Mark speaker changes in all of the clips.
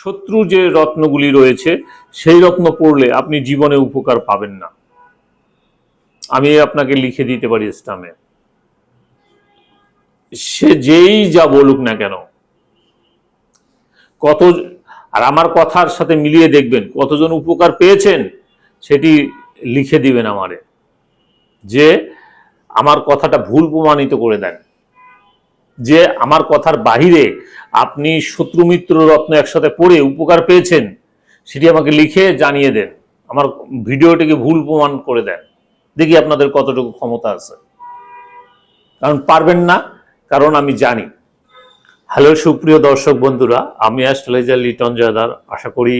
Speaker 1: শত্রু যে রত্নগুলি রয়েছে, সেই রত্ন পড়লে আপনি জীবনে উপকার পাবেন না। আমি আপনাকে লিখে দিতে পারি ইসলামে সে যেই যা বলুক না কেন, কত, আর আমার কথার সাথে মিলিয়ে দেখবেন কতজন উপকার পেয়েছেন, সেটি লিখে দিবেন আমারে। যে আমার কথাটা ভুল প্রমাণিত করে দেন। যে আমার কথার বাহিরে আপনি শত্রু মিত্র রত্ন একসাথে পড়ে উপকার পেয়েছেন, সেটি আমাকে লিখে জানিয়ে দেন। আমার ভিডিওটিকে ভুল প্রমাণ করে দেন। দেখি আপনাদের কতটুকু ক্ষমতা আছে। কারণ পারবেন না, কারণ আমি জানি। হ্যালো, সুপ্রিয় দর্শক বন্ধুরা, আমি অ্যাস্ট্রোলজার লিটন জয়দার আশা করি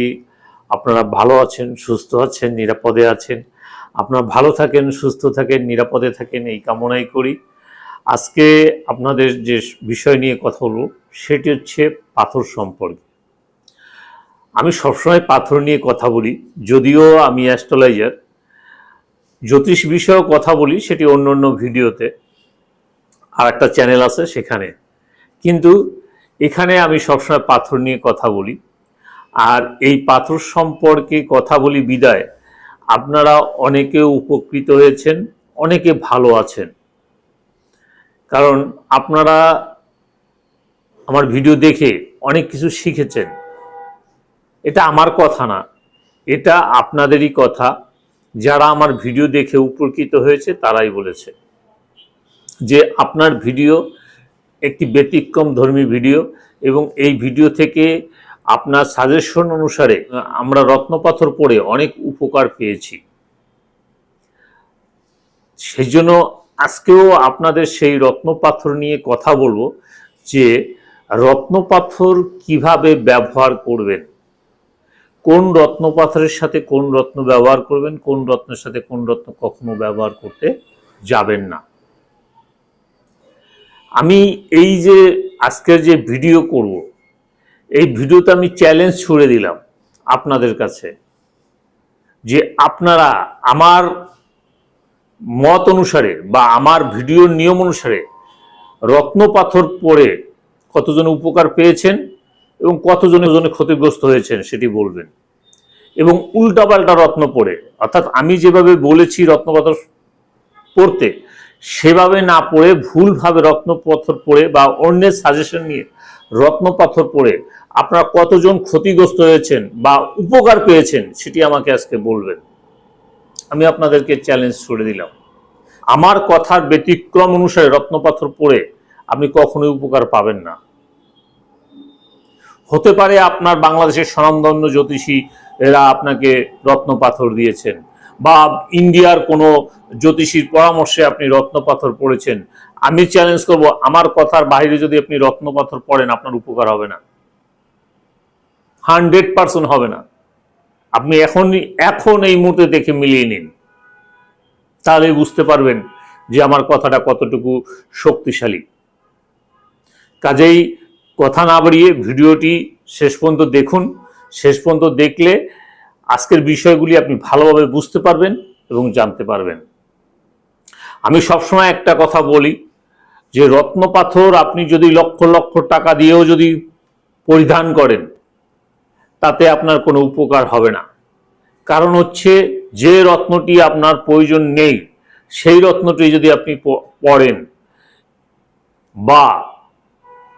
Speaker 1: আপনারা ভালো আছেন, সুস্থ আছেন, নিরাপদে আছেন। আপনারা ভালো থাকেন, সুস্থ থাকেন, নিরাপদে থাকেন, এই কামনাই করি। আজকে আপনাদের যে বিষয় নিয়ে কথা বলব, সেটি হচ্ছে পাথর সম্পর্কে। আমি সবসময় পাথর নিয়ে কথা বলি, যদিও আমি অ্যাস্ট্রোলজার। জ্যোতিষ বিষয়েও কথা বলি, সেটি অন্য অন্য ভিডিওতে। আর একটা চ্যানেল আছে সেখানে। কিন্তু এখানে আমি সবসময় পাথর নিয়ে কথা বলি। আর এই পাথর সম্পর্কে কথা বলি বিদায়। আপনারা অনেকে উপকৃত হয়েছেন, অনেকে ভালো আছেন। কারণ আপনারা আমার ভিডিও দেখে অনেক কিছু শিখেছেন। এটা আমার কথা না। এটা আপনাদেরই কথা। যারা আমার ভিডিও দেখে উপকৃত হয়েছে, তারাই বলেছে যে আপনার ভিডিও একটি ব্যতিক্রম ধর্মী ভিডিও এবং এই ভিডিও থেকে আপনার সাজেশন অনুসারে আমরা রত্নপাথর পড়ে অনেক উপকার পেয়েছি। সেই জন্য আজকেও আপনাদের সেই রত্নপাথর নিয়ে কথা বলব যে রত্নপাথর কীভাবে ব্যবহার করবেন, কোন রত্নপাথরের সাথে কোন রত্ন ব্যবহার করবেন, কোন রত্নের সাথে কোন রত্ন কখনো ব্যবহার করতে যাবেন না। আমি এই যে আজকের যে ভিডিও করব, এই ভিডিওতে আমি চ্যালেঞ্জ ছুড়ে দিলাম আপনাদের কাছে যে আপনারা আমার মত অনুসারে বা আমার ভিডিওর নিয়ম অনুসারে রত্ন পাথর পড়ে কতজন উপকার পেয়েছেন এবং কতজনের জন্য ক্ষতিগ্রস্ত হয়েছেন সেটি বলবেন। এবং উল্টাপাল্টা রত্ন পড়ে অর্থাৎ আমি যেভাবে বলেছি রত্নপাথর পড়তে সেভাবে না পড়ে ভুলভাবে রত্নপাথর পড়ে বা অন্যের সাজেশন নিয়ে রত্নপাথর পড়ে আপনারা কতজন ক্ষতিগ্রস্ত হয়েছেন বা উপকার পেয়েছেন সেটি আমাকে আজকে বলবেন। আমি আপনাদেরকে চ্যালেঞ্জ ছুড়ে দিলাম। আমার কথার ব্যতিক্রম অনুসারে রত্নপাথর পড়ে আপনি কখনোই উপকার পাবেন না। হতে পারে আপনার বাংলাদেশের স্বনামধন্য জ্যোতিষী এরা আপনাকে রত্নপাথর দিয়েছেন বা ইন্ডিয়ার কোনো জ্যোতিষীর পরামর্শে আপনি রত্নপাথর পড়েছেন। আমি চ্যালেঞ্জ করব, আমার কথার বাইরে যদি আপনি রত্নপাথর পড়েন আপনার উপকার হবে না। হান্ড্রেড পার্সেন্ট হবে না। আপনি এখন এখন এই মুহূর্তে দেখে মিলিয়ে নিন। তাহলে বুঝতে পারবেন যে আমার কথাটা কতটুকু শক্তিশালী। কাজেই কথা না বাড়িয়ে ভিডিওটি শেষ পর্যন্ত দেখুন। শেষ পর্যন্ত দেখলে আজকের বিষয়গুলি আপনি ভালোভাবে বুঝতে পারবেন এবং জানতে পারবেন। আমি সবসময় একটা কথা বলি যে রত্নপাথর আপনি যদি লক্ষ লক্ষ টাকা দিয়েও যদি পরিধান করেন তাতে আপনার কোনো উপকার হবে না। কারণ হচ্ছে যে রত্নটি আপনার প্রয়োজন নেই, সেই রত্নটি যদি আপনি পড়েন বা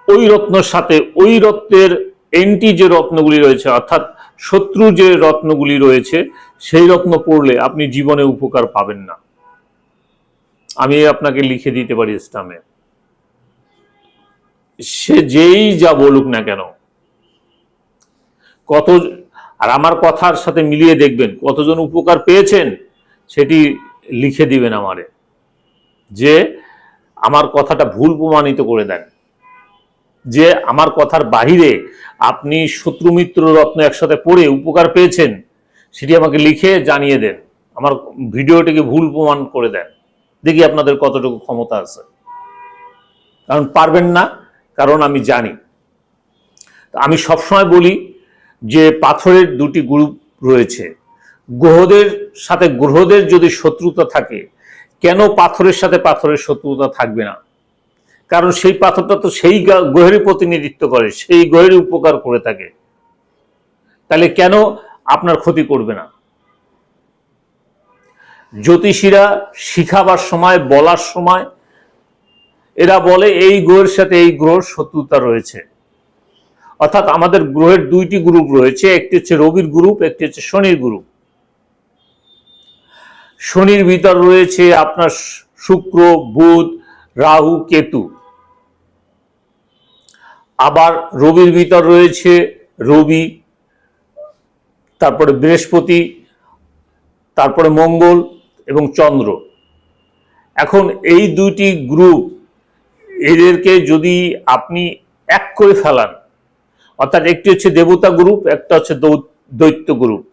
Speaker 1: ওই রত্নর সাথে ওই রত্নের এন্টি যে রত্নগুলি রয়েছে, অর্থাৎ শত্রু যে রত্নগুলি রয়েছে, সেই রত্ন পড়লে আপনি জীবনে উপকার পাবেন না। আমি আপনাকে লিখে দিতে পারি ইসলামে সে যেই যা বলুক না কেন কত আর আমার কথার সাথে মিলিয়ে দেখবেন কতজন উপকার পেয়েছেন সেটি লিখে দিবেন আমারে। যে আমার কথাটা ভুল প্রমাণিত করে দেন। যে আমার কথার বাহিরে আপনি শত্রু মিত্র রত্ন একসাথে পড়ে উপকার পেয়েছেন সেটি আমাকে লিখে জানিয়ে দেন। আমার ভিডিওটিকে ভুল প্রমাণ করে দেন। দেখি আপনাদের কতটুকু ক্ষমতা আছে। কারণ পারবেন না, কারণ আমি জানি। আমি সবসময় বলি যে পাথরের দুটি গ্রুপ রয়েছে, গ্রহদের সাথে গ্রহদের যদি শত্রুতা থাকে, কেন পাথরের সাথে পাথরের শত্রুতা থাকবে না? কারণ সেই পাথরটা তো সেই গ্রহেরই প্রতিনিধিত্ব করে, সেই গ্রহের উপকার করে থাকে। তাহলে কেন আপনার ক্ষতি করবে না? জ্যোতিষীরা শিখাবার সময়, বলার সময়, এরা বলে এই গ্রহের সাথে এই গ্রহের শত্রুতা রয়েছে। অর্থাৎ আমাদের গ্রহের দুইটি গ্রুপ রয়েছে, একটি হচ্ছে রবির গ্রুপ একটি হচ্ছে শনির গ্রুপ শনির ভিতর রয়েছে আপনার শুক্র, বুধ, রাহু, কেতু। আবার রবির ভিতর রয়েছে রবি, তারপরে বৃহস্পতি, তারপরে মঙ্গল এবং চন্দ্র। এখন এই দুইটি গ্রুপ এদেরকে যদি আপনি এক করে ফেলান অর্থাৎ একটি হচ্ছে দেবতা গ্রুপ, একটা হচ্ছে দৈত্য গ্রুপ।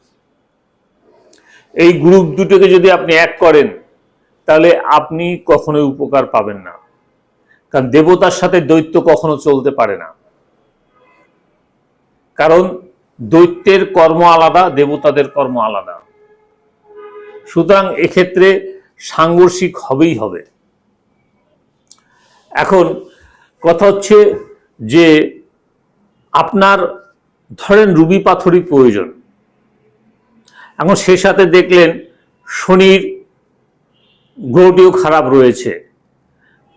Speaker 1: এই গ্রুপ দুটোকে যদি আপনি এক করেন, তাহলে আপনি কখনোই উপকার পাবেন না। কারণ দেবতার সাথে দৈত্য কখনো চলতে পারে না। কারণ দৈত্যের কর্ম আলাদা, দেবতাদের কর্ম আলাদা। সুতরাং এক্ষেত্রে সাংঘর্ষিক হবেই হবে। এখন কথা হচ্ছে যে আপনার ধরেন রুবি পাথরই প্রয়োজন। এখন সে সাথে দেখলেন শনির গ্রহটিও খারাপ রয়েছে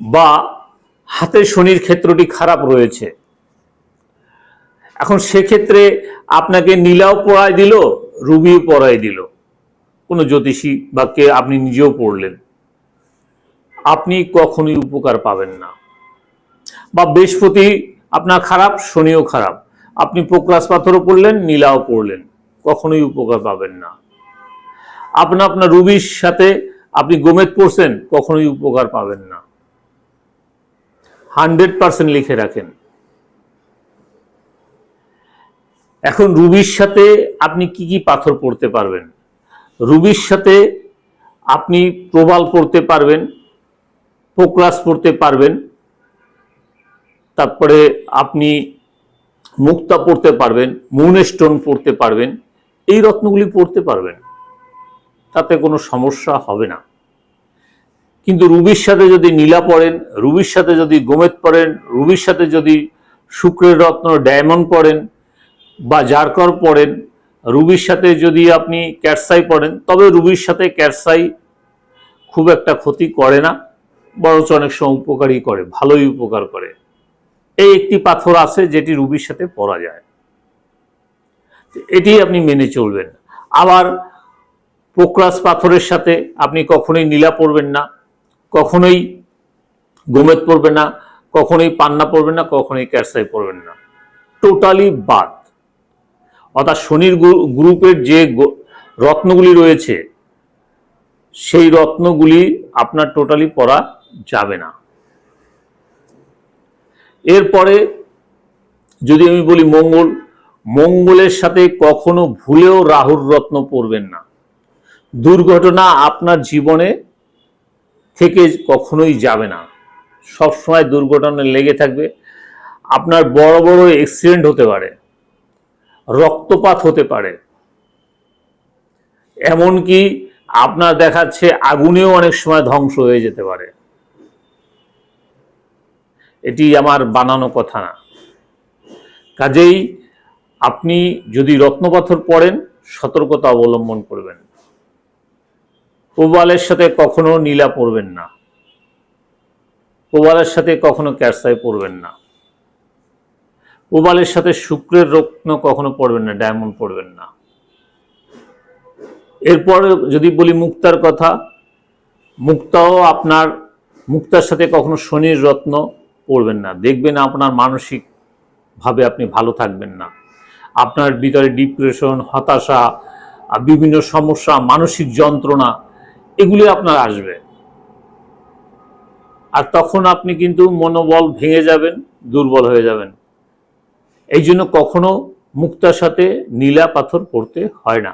Speaker 1: বা হাতের শনির ক্ষেত্রটি খারাপ রয়েছে। এখন সেক্ষেত্রে আপনাকে নীলাও পড়ায় দিল, রুবিও পড়ায় দিল। কোনো জ্যোতিষী বা কে আপনি নিজেও পড়লেন। আপনি কখনোই উপকার পাবেন না। বা বৃহস্পতি আপনার খারাপ, শনিও খারাপ। আপনি পোকরাস পাথরও পড়লেন, নীলাও পড়লেন। কখনোই উপকার পাবেন না। আপনার আপনার রুবির সাথে আপনি গোমেদ পড়ছেন, কখনোই উপকার পাবেন না। হান্ড্রেড পার্সেন্ট লিখে রাখেন। এখন রুবির সাথে আপনি কি কি পাথর পড়তে পারবেন? রুবির সাথে আপনি প্রবাল পড়তে পারবেন পোকরাস পড়তে পারবেন তারপরে আপনি মুক্তা পড়তে পারবেন মুন স্টোন পড়তে পারবেন, এই রত্নগুলি পড়তে পারবেন। তাতে কোনো সমস্যা হবে না। কিন্তু রুবির সাথে যদি নীলা পড়েন, রুবির সাথে যদি গোমেদ পড়েন, রুবির সাথে যদি শুক্রের রত্ন ডায়মন্ড পড়েন বা জারকর পড়েন, রুবির সাথে যদি আপনি ক্যাটসাই পড়েন, তবে রুবির সাথে ক্যাটসাই খুব একটা ক্ষতি করে না, বরঞ্চ অনেক সময় উপকারই করে, ভালোই উপকার করে। এই একটি পাথর আছে যেটি রুবির সাথে পরা যায়। এটি আপনি মেনে চলবেন আবার পোকরাস পাথরের সাথে আপনি কখনোই নীলা পড়বেন না, কখনোই গোমেদ পড়বেন না, কখনোই পান্না পড়বেন না, কখনোই ক্যারসাই পড়বেন না। টোটালি বাদ। অর্থাৎ শনির গ্রুপের যে রত্নগুলি রয়েছে, সেই রত্নগুলি আপনার টোটালি পরা যাবে না। এরপরে যদি আমি বলি মঙ্গল, মঙ্গলের সাথে কখনো ভুলেও রাহুর রত্ন পড়বেন না। দুর্ঘটনা আপনার জীবনে থেকে কখনোই যাবে না। সব সময় দুর্ঘটনা লেগে থাকবে। আপনার বড় বড় অ্যাক্সিডেন্ট হতে পারে, রক্তপাত হতে পারে। এমনকি আপনার দেখাচ্ছে আগুনেও অনেক সময় ধ্বংস হয়ে যেতে পারে। এটি আমার বানানো কথা না। কাজেই আপনি যদি রত্নপাথর পড়েন, সতর্কতা অবলম্বন করবেন। প্রবালের সাথে কখনো নীলা পড়বেন না। প্রবালের সাথে কখনো ক্যারসাই পড়বেন না। প্রবালের সাথে শুক্রের রত্ন কখনো পড়বেন না, ডায়মন্ড পড়বেন না। এরপর যদি বলি মুক্তার কথা, মুক্তাও আপনার, মুক্তার সাথে কখনো শনির রত্ন পড়বেন না। দেখবেন আপনার মানসিক ভাবে আপনি ভালো থাকবেন না। আপনার ভিতরে ডিপ্রেশন হতাশা বিভিন্ন সমস্যা, মানসিক যন্ত্রণা, এগুলি আপনার আসবে। আর তখন আপনি কিন্তু মনোবল ভেঙে যাবেন, দুর্বল হয়ে যাবেন। এই জন্য কখনো মুক্তার সাথে নীলা পাথর পড়তে হয় না।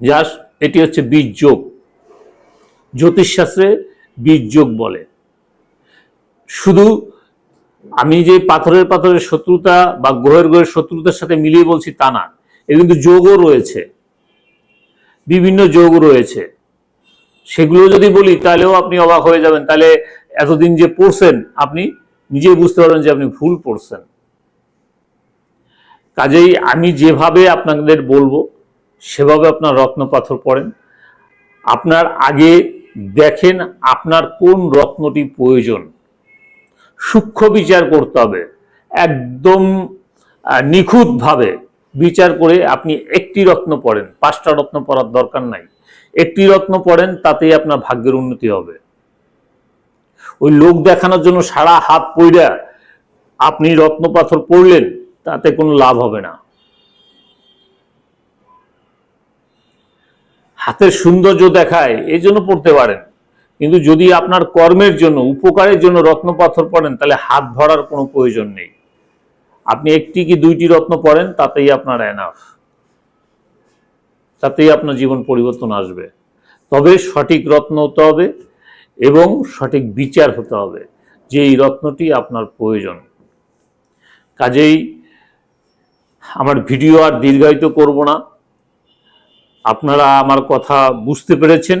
Speaker 1: যার এটি হচ্ছে বীজ যোগ জ্যোতিষশাস্ত্রে বীজ যোগ বলে। শুধু আমি যে পাথরের পাথরের শত্রুতা বা গ্রহের গ্রহের শত্রুতার সাথে মিলিয়ে বলছি তা না। এর কিন্তু যোগও রয়েছে। বিভিন্ন যোগ রয়েছে। সেগুলো যদি বলি, তাহলেও আপনি অবাক হয়ে যাবেন। তাহলে এতদিন যে পড়ছেন, আপনি নিজেই বুঝতে পারবেন যে আপনি ভুল পড়ছেন। কাজেই আমি যেভাবে আপনাদের বলব, সেভাবে আপনার রত্ন পাথর পড়েন। আপনার আগে দেখেন আপনার কোন রত্নটি প্রয়োজন। সূক্ষ্ম বিচার করতে হবে। একদম নিখুঁতভাবে বিচার করে আপনি একটি রত্ন পড়েন, পাঁচটা রত্ন পড়ার দরকার নাই। একটি রত্ন পড়েন, তাতেই আপনার ভাগ্যের উন্নতি হবে। ওই লোক দেখানোর জন্য সারা হাত পইরা আপনি রত্ন পাথর পড়লেন, তাতে কোনো লাভ হবে না। হাতের সৌন্দর্য দেখায় এই জন্য পড়তে পারেন। কিন্তু যদি আপনার কর্মের জন্য, উপকারের জন্য রত্ন পাথর পড়েন, তাহলে হাত ধরার কোনো প্রয়োজন নেই। আপনি একটি কি দুইটি রত্ন পড়েন, তাতেই আপনার এনাফ তাতেই আপনার জীবন পরিবর্তন আসবে। তবে সঠিক রত্ন হতে হবে এবং সঠিক বিচার হতে হবে যে এই রত্নটি আপনার প্রয়োজন। কাজেই আমার ভিডিও আর দীর্ঘায়িত করব না। আপনারা আমার কথা বুঝতে পেরেছেন।